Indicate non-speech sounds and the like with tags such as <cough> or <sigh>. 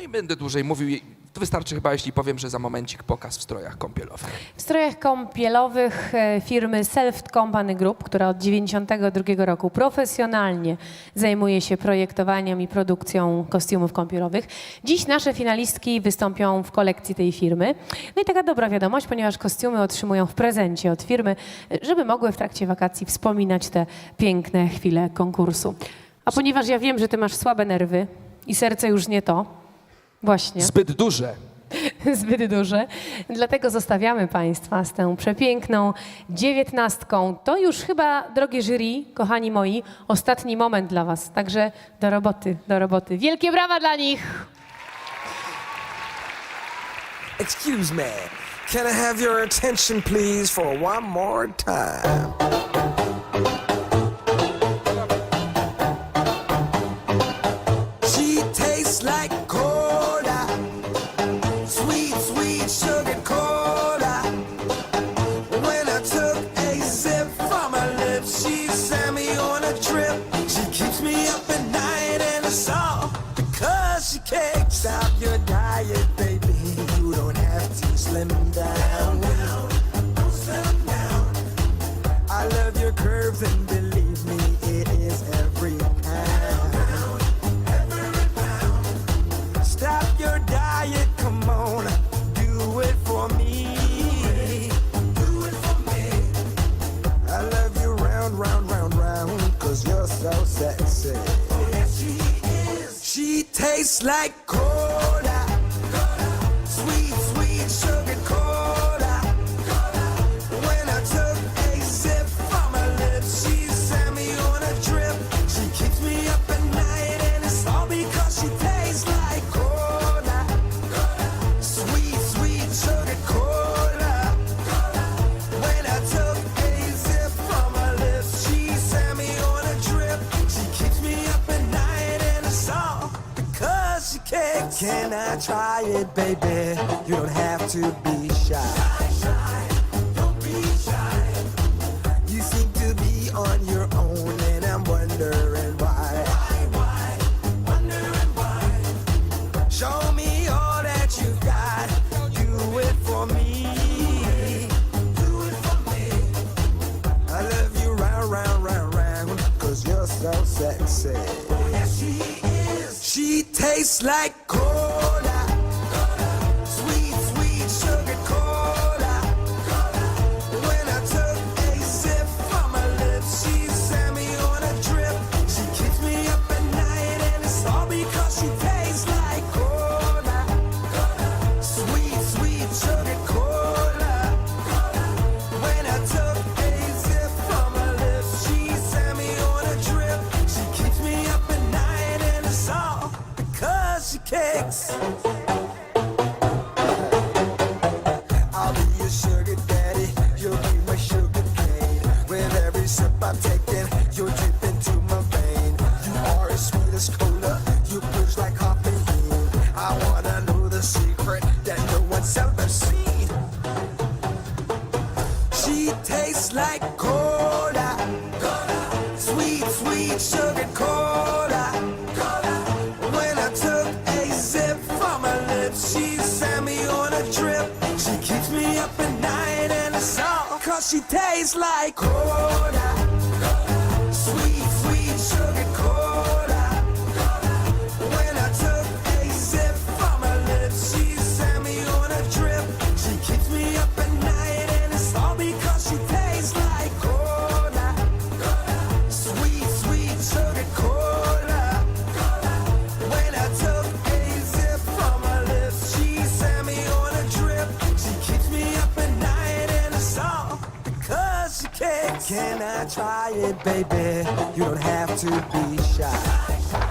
Nie będę dłużej mówił. To wystarczy chyba, jeśli powiem, że za momencik pokaz w strojach kąpielowych. W strojach kąpielowych e, firmy Self Company Group, która od 1992 roku profesjonalnie zajmuje się projektowaniem i produkcją kostiumów kąpielowych. Dziś nasze finalistki wystąpią w kolekcji tej firmy. No i taka dobra wiadomość, ponieważ kostiumy otrzymują w prezencie od firmy, żeby mogły w trakcie wakacji wspominać te piękne chwile konkursu. A ponieważ ja wiem, że ty masz słabe nerwy i serce już nie to, właśnie Zbyt duże. <laughs> zbyt duże. Dlatego zostawiamy Państwa z tą przepiękną dziewiętnastką. To już chyba, drogie jury, kochani moi, ostatni moment dla Was. Także do roboty, do roboty. Wielkie brawa dla nich! Excuse me, can I have your attention, please, for one more time? She can't stop your diet, baby. You don't have to slim down. Don't slim down. I love your curves, and believe me, it is every pound. Every pound. Stop your diet, come on, do it for me. Do it for me. I love you round, round, round, round, cause you're so sexy. Tastes like cola. She can. I try it, baby? You don't have to be shy. Don't be shy. You seem to be on your own, and I'm wondering why. Wondering why. Show me all that you got. Do it for me. Do it for me. I love you round, round, round, round, cause you're so sexy. Yes, she is. She tastes like cola. Tastes like cola. Sweet, sweet sugar cola. When I took a sip from her lips, she sent me on a trip. She keeps me up at night, and it's all cause she tastes like cola. Can. I try it, baby? You don't have to be shy.